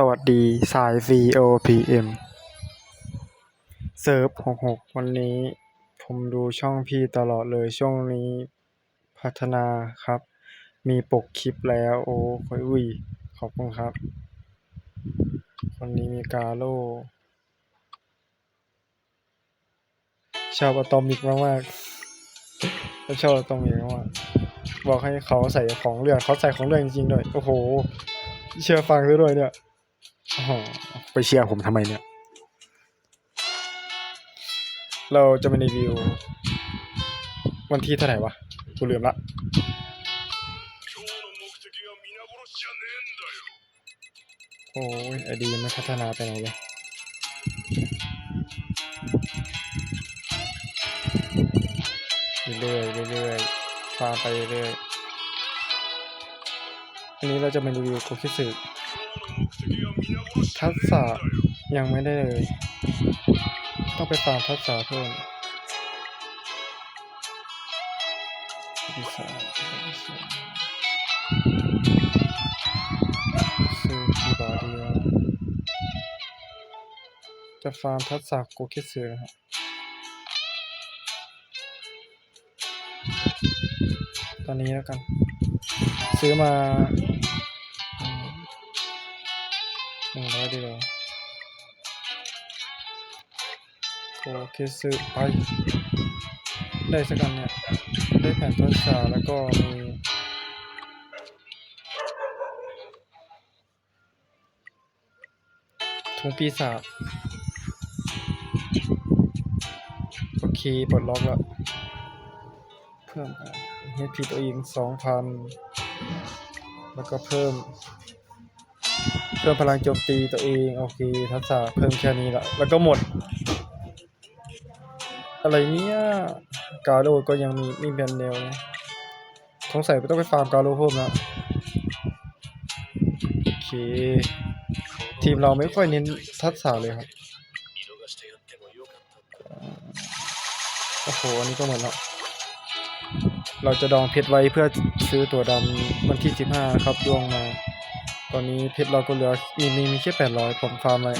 สวัสดีสาย VOPM เซิร์ฟ66 วันนี้ ผมดูช่องพี่ตลอดเลยช่วงนี้พัฒนาครับ มีปกคลิปแล้วโอ้คอยอุ้ยขอบคุณครับ คนนี้มีกาโลชอบอะตอมิกมากๆชอบอะตอมิกมากบอกให้เขาใส่ของเลือดเขาใส่ของเลือดจริงๆด้วยโอ้โหเชื่อฟังด้วยเนี่ย ไปเชียร์ผมทำไมเนี่ย เราจะมารีวิว วันที่เท่าไหร่วะ กูลืมละโอ้ยอดีไม่พัฒนาไปไหนเลยเรื่อยเรื่อยฟาไปเรื่อยอันนี้เราจะมารีวิวโคคิสึ ทัねกษะยังไม่ได้เลย ต้องไปฟาร์มทักษะเพิ่มดีไซน์ซื้อกี่บาทดีวะจะฟาร์มทักษะโกคิสึนะครับตอนนี้แล้วกัน ซื้อมา หนึ่งร้อยดีกว่าโอเคซื้อไปได้สักอันเนี่ย ได้แผ่นทดสอบแล้วก็มีถุงปีศาจโอเคปลดล็อกแล้ว เพิ่มเฮดพีตัวเองสองพันแล้วก็เพิ่ม พิ่มพลังโจมตีตัวเองโอเคทักษะเพิ่มแค่นี้ละแล้วก็หมด อะไรเนี้ยกาโดก็ยังมีมีแบนเดลนะสงสัยไม่ต้องไปฟาร์มกาโดเพิ่มแล้วโอเค ทีมเราไม่ค่อยเน้นทักษะเลยครับโอ้โหอันนี้ก็หมดแล้วเราจะดองเพชรไว้เพื่อซื้อตัวดำวันที่ 15 ครับดวงมา ตอนนี้เพชรเราก็เหลือมีมีมีแค่800ผมฟาร์มไว้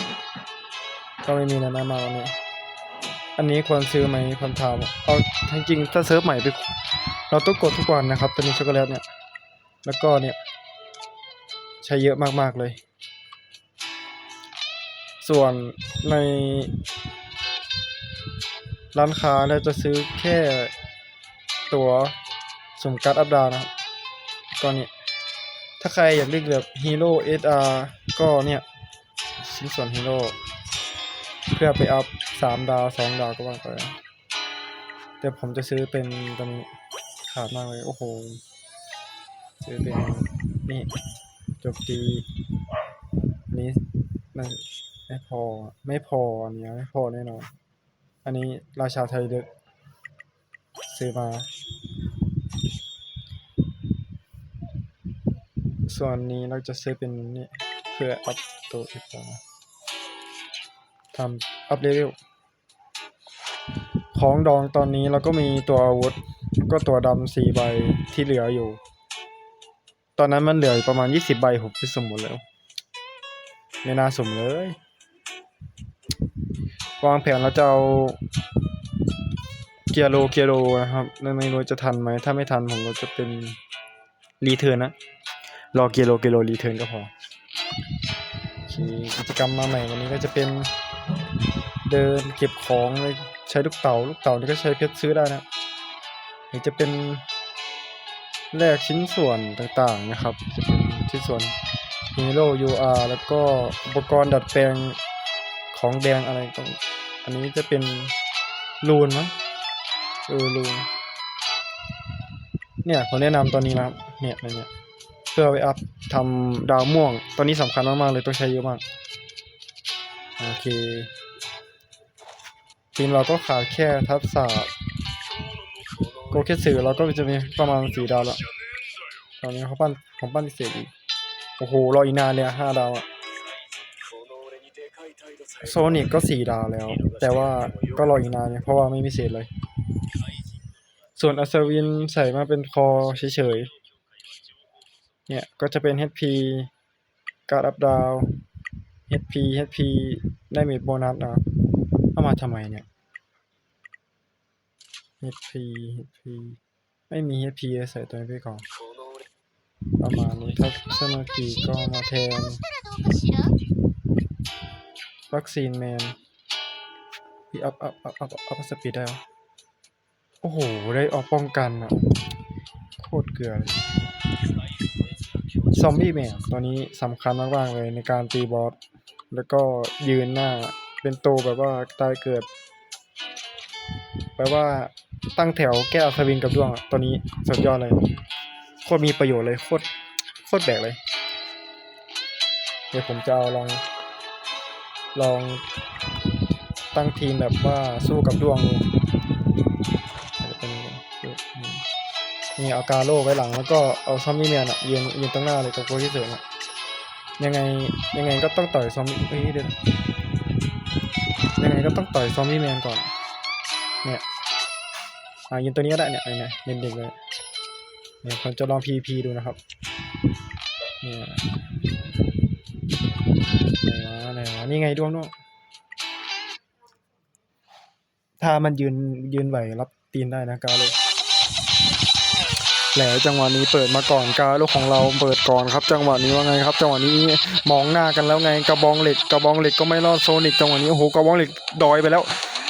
ก็ไม่มีนะนะมาวันนี้อันนี้ควรซื้อไหมคำถามเอาจริงๆถ้าเซิร์ฟใหม่ไปเราต้องกดทุกวันนะครับตัวนี้ช็อกโกแลตเนี่ย แล้วก็เนี่ย ใช้เยอะมากๆเลย ส่วนใน ร้านค้าเราจะซื้อแค่ ตัวสุ่มการ์ดอัปดาวนะครับก็เนี่ย ถ้าใครอยากเล่นแบบฮีโร่เอสอาร์ก็เนี่ย ชิ้นส่วนฮีโร่เพื่อไปอัพสามดาวสองดาวก็ว่าไปแต่ผมจะซื้อเป็นตัวนี้ขาดมากเลย โอ้โห ซื้อเป็น นี่ จบตีนนี้ไม่ไม่พอ ไม่พอเนี้ยไม่พอแน่นอน อันนี้ราชาไทยเด็กซื้อมา ส่วนนี้เราจะซื้อเป็นนี่เพื่ออัพตัวอีกต่อทำอัพเลเวลของดองตอนนี้เราก็มีตัวอาวุธก็ตัวดำสี่ใบที่เหลืออยู่ ตอนนั้นมันเหลือประมาณยี่สิบใบผมไปสมหมดแล้ว ไม่น่าสมเลย วางแผนเราจะเอาเกียร์โลเกียร์โลนะครับไม่รู้จะทันไหม ถ้าไม่ทันผมก็จะเป็นรีเทิร์นนะ รอเกียร์โลเกียร์โลรีเทิร์นก็พอโอเคกิจกรรมมาใหม่วันนี้ก็จะเป็นเดินเก็บของเลยใช้ลูกเต๋าลูกเต๋านี่ก็ใช้เพชรซื้อได้นะหรือจะเป็นแลกชิ้นส่วนต่างๆนะครับ จะเป็นชิ้นส่วน Hero UR แล้วก็อุปกรณ์ดัดแปลงของแดงอะไรตรงอันนี้จะเป็นรูนมั้งเออรูนเนี่ยผมแนะนำตอนนี้นะครับเนี่ยอะไรเนี่ย พื่อไปอัพทำดาวม่วงตอนนี้สำคัญมากๆเลยต้องใช้เยอะมาก โอเค ทีมเราก็ขาดแค่ทับศาสตร์โกสื่อเราก็จะมีประมาณสี่ดาวแล้วตอนนี้เขาปั้นของปั้นเสร็จอีก โอ้โหรออีกนานเนี่ยห้าดาวอะโซนิกก็สี่ดาวแล้ว แต่ว่าก็รออีกนานเนี่ยเพราะว่าไม่มีเศษเลย ส่วนอัศวินใส่มาเป็นคอเฉย เนี่ยก็จะเป็น HP การ์ดอัพดาว HP HP ได้เมดโบนัสนะครัเอามาทำไมเนี่ย HP HP ไม่มี HP ใส่ตัวนี้ไปก่อนประมาณนี้ารับเซมากีก็มาแทนวัคซีนแมนพี่อัพอัพอัพอัพอัพสปีดได้โอ้โห ได้ออกป้องกันอะ โคตรเกลือ ซอมบี้แมนตัวนี้สำคัญมากๆเลยในการตีบอส แล้วก็ยืนหน้าเป็นโตแบบว่าตายเกิด แปลว่าตั้งแถวแก้อัศวินกับดวงตัวนี้สุดยอดเลย โคตรมีประโยชน์เลยโคตรโคตรแบกเลย เดี๋ยวผมจะเอาลอง ลองตั้งทีมแบบว่าสู้กับดวงดู นี่เอากาโล่ไว้หลังแล้วก็เอาซอมบี้แมนอะยืนยืนตรงหน้าเลยกับโคที่เสริมอะยังไงยังไงก็ต้องต่อยซอมบี้เอ้ยเดี๋ยวยังไงก็ต้องต่อยซอมบี้แมนก่อน เนี่ยอ่ายืนตัวนี้ก็ได้เนี่ยเนี่ยเด่นๆเลยเนี่ยผมจะลอง PVP ดูนะครับเนี่ยไหนวะไหนวะนี่ไงดวงดวงถ้ามันยืนยืนไหวรับตีนได้นะกาโล แล้วจังหวะนี้เปิดมาก่อนกาโลของเราเปิดก่อนครับ จังหวะนี้ว่าไงครับ จังหวะนี้มองหน้ากันแล้วไงกระบองเหล็กกระบองเหล็กก็ไม่รอดโซนิกจังหวะนี้โอ้โหกระบองเหล็กดอยไปแล้ว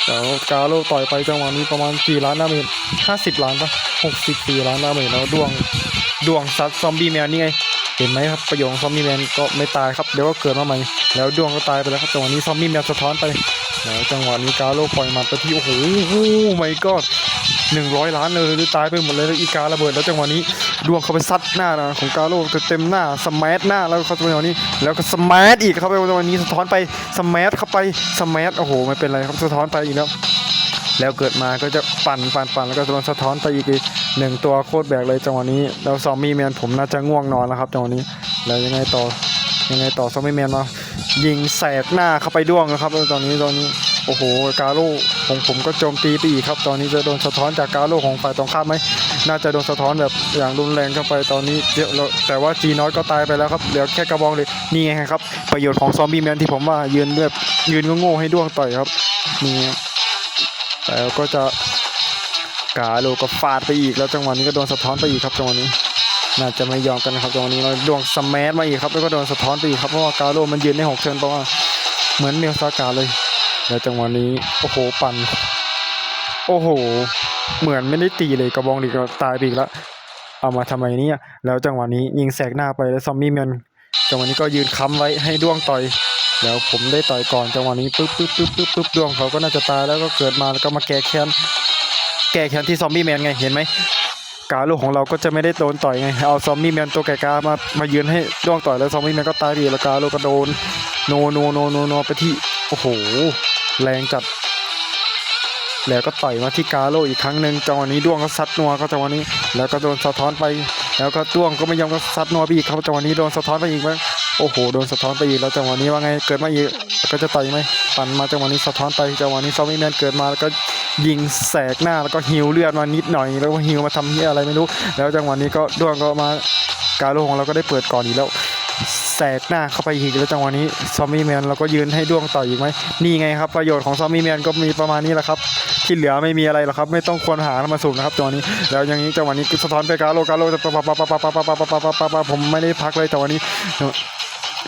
เดี๋ยวกาโลต่อยไปจังหวะนี้ประมาณกี่ล้านดาเมจห้าสิบล้านปะหกสิบสี่ล้านดาเมจแล้วดวงดวงซัดซอมบี้แมนนี่ไงเห็นไหมครับประโยชน์ซอมบี้แมนก็ไม่ตายครับเดี๋ยวก็เกิดมาใหม่แล้วดวงก็ตายไปแล้วครับจังหวะนี้ซอมบี้แมนสะท้อนไปแล้วจังหวะนี้กาโลปล่อยมันไปที่โอ้โหไม่ก็ หนึ่งร้อยล้านเลยตายไปหมดเลยแล้วอีการะเบิดแล้วจังหวะนี้ดวงเขาไปซัดหน้านะของกาโลเต็มหน้าสมัหน้าแล้วเขาจังหวะนี้ แล้วก็สมัอีกครับจังหวะนี้สะท้อนไปสมัเข้าไปสมัโอ้โหไม่เป็นไรครับสะท้อนไปอีกแล้วแล้วเกิดมาก็จะปั่นปั่นปั่นแล้วก็โดนสะท้อนไปอีกหนึ่งตัวโคตรแบกเลยจังหวะนี้แล้วซอมบี้แมนผมน่าจะง่วงนอนแล้วครับจังหวะนี้แล้วยังไงต่อยังไงต่อซอมบี้แมนมายิงแสกหน้าเข้าไปด้วงนะครับตอนนี้ตอนนี้ โอ้โหกาโร่ของผมก็โจมตีไปอีกครับ ตอนนี้จะโดนสะท้อนจากกาโร่ของฝ่ายตรงข้ามไหมน่าจะโดนสะท้อนแบบอย่างรุนแรงเข้าไปตอนนี้เดี๋ยวเราแต่ว่าจีน้อยก็ตายไปแล้วครับเหลือแค่กระบองเลยนี่ไงครับ ประโยชน์ของซอมบี้แมนที่ผมว่ายืนแบบยืนโง่ให้ด้วงต่อยครับนี่แล้วก็จะกาโลก็ฟาดไปอีกแล้วจังหวะนี้ก็โดนสะท้อนไปอีกครับจังหวะนี้น่าจะไม่ยอมกันนะครับจังหวะนี้เราดวงสแมัมาอีกครับแล้วก็โดนสะท้อนไปอีกครับเพราะว่ากาโลมันยืนได้หกเทิร์นเพราะว่าเหมือนเมลซากาเลย แล้วจังหวะนี้ โอ้โห ปั่นโอ้โห เหมือนไม่ได้ตีเลยกระบองดีก็ตายไปอีกแล้วเอามาทำไมเนี่ยแล้วจังหวะนี้ยิงแสกหน้าไปแล้วซอมบี้แมนจังหวะนี้ก็ยืนค้ำไว้ให้ด้วงต่อย แล้วผมได้ต่อยก่อนจังหวะนี้ปึ๊บปึ๊บปึ๊บปึ๊บปึ๊บดวงเขาก็น่าจะตายแล้วก็เกิดมาแล้วก็มาแก้แค้นแก้แค้นที่ซอมบี้แมนไงเห็นไหมกาลูกของเราก็จะไม่ได้โดนต่อยไง เอาซอมบี้แมนตัวแก่กามา มายืนให้ดวงต่อยแล้วซอมบี้แมนก็ตายดีแล้วกาลูกก็โดน โนโนโนโนโนไปที่ โอ้โห แรงจัด แล้วก็ต่อยมาที่กาโลอีกครั้งหนึ่งจังหวะนี้ด้วงก็ซัดนัวก็จังหวะนี้ แล้วก็โดนสะท้อนไป แล้วก็ด้วงก็ไม่ยอมก็ซัดนัวไปอีกครับจังหวะนี้โดนสะท้อนไปอีกไหมโอ้โหโดนสะท้อนไปอีกแล้วจังหวะนี้ว่าไงเกิดมาอีกก็จะต่อยไหมปั่นมาจังหวะนี้สะท้อนไปจังหวะนี้ซอมบี้แมนเกิดมาแล้วก็ยิงแสกหน้าแล้วก็ฮิวเลือดมานิดหน่อย แล้วก็ฮิวมาทำเหียอะไรไม่รู้ แล้วจังหวะนี้ก็ด้วงก็มากาโลของเราก็ได้เปิดก่อนอีกแล้ว แสกหน้าเข้าไปอีกแล้วจังหวะนี้ซอมบี้แมนเราก็ยืนให้ด้วงต่อยอีกไหมนี่ไงครับประโยชน์ของซอมบี้แมนก็มีประมาณนี้แหละครับ ที่เหลือไม่มีอะไรหรอกครับ ไม่ต้องควรหามาสูบนะครับจังหวะนี้ แล้วอย่างนี้จังหวะนี้สะท้อนไปกาโลกาโลจะปะปะปะปะปะปะปะปะปะปะปะปะปะผมไม่ได้พักเลยจังหวะนี้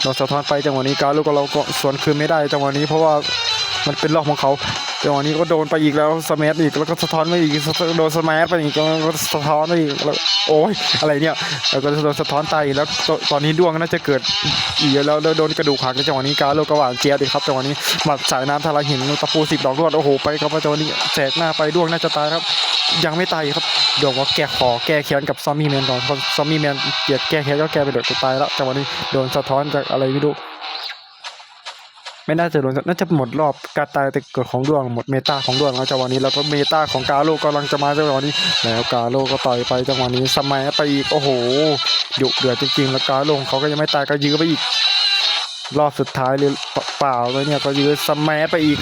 เราสะท้อนไปจังหวะนี้กาโลก็เราก็สวนคืนไม่ได้จังหวะนี้เพราะว่ามันเป็นรอบของเขา จังหวะนี้ก็โดนไปอีกแล้วสมัอีกแล้วก็สะท้อนไปอีกโดนสมัไปอีกแล้วก็สะท้อนไปอีกแล้วโอ้ยอะไรเนี่ยแล้วก็โดนสะท้อนไปแล้วตอนนี้ดวงน่าจะเกิดอีกแล้วแล้วโดนกระดูกหักในจังหวะนี้กาโลก็หวานเจียดีครับจังหวะนี้หมัดสายน้ำทะลาหินตะปูสิบดอกรวดโอ้โหไปครับจังหวะนี้แสกหน้าไปดวงน่าจะตายครับ ยังไม่ตายครับเดี๋ยวว่าแกขอแก้แค้นกับซอมมี่แมนก่อนซอมมี่แมนเกลียดแก้แค้นก็แก้ไปเดี๋ยวจะตายแล้วจังหวะนี้โดนสะท้อนจากอะไรไม่รู้ ไม่น่าจะโดนน่าจะหมดรอบการตายแต่เกิดของดวงหมดเมตาของดวงแล้วจังหวะนี้แล้วก็เมตาของกาโลกำลังจะมาจังหวะนี้ แล้วกาโลก็ต่อยไปจังหวะนี้สมัยไปอีกโอ้โหดุเดือดจริงๆ แล้วกาโลเขาก็ยังไม่ตายก็ยื้อไปอีก รอบสุดท้ายเลยเปล่าเลยเนี่ยก็ยื้อสมัยไปอีก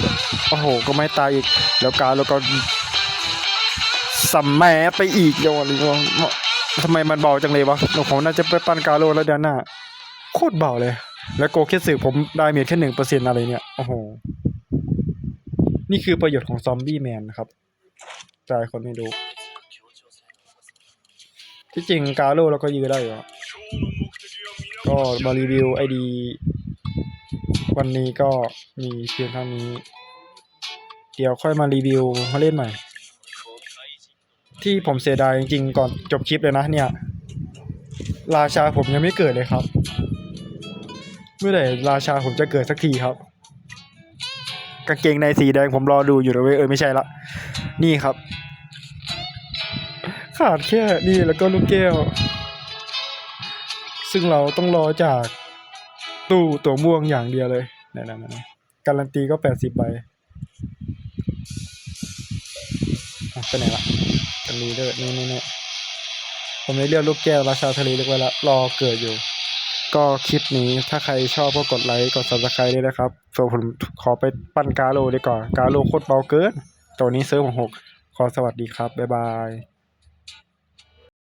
โอ้โห ก็ไม่ตายอีก แล้วกาโลก็สัมแม่ไปอีกจังหวะนี้ว่าทำไมมันเบาจังเลยวะผมน่าจะไปปั้นกาโลแล้วเดือนหน้าโคตรเบาเลย แล้วโกเคสึผมได้เมียแค่หนึ่งเปอร์เซ็นอะไรเนี่ย โอ้โห นี่คือประโยชน์ของซอมบี้แมนนะครับจายคนให้ดู ที่จริงกาโร่เราก็ยือได้อยู่ก็มารีวิวไอดี วันนี้ก็มีเพียงเท่านี้ เดี๋ยวค่อยมารีวิวมาเล่นใหม่ ที่ผมเสียดายจริงๆ ก่อนจบคลิปเลยนะเนี่ย ราชาผมยังไม่เกิดเลยครับ เมื่อไหร่ราชาผมจะเกิดสักทีครับ กางเกงในสีแดงผมรอดูอยู่นะเว้ยเออไม่ใช่ละ นี่ครับ ขาดแค่นี่แล้วก็ลูกแก้ว ซึ่งเราต้องรอจากตู้ตัวม่วงอย่างเดียวเลยนั่นๆๆการันตีก็แปดสิบใบไปไหนละกันนี้ด้วยนี่นี่นี่ผมได้เลือกลูกแก้วราชาทะเลเรียกไว้ละรอเกิดอยู่ ก็คลิปนี้ถ้าใครชอบก็กดไลค์กด subscribe ด้วยนะครับส่วนผมขอไปปั้นกาโลดีกว่ากาโลโคตรเบาเกิน ตัวนี้เซิร์ฟของหกขอสวัสดีครับ บ๊ายบาย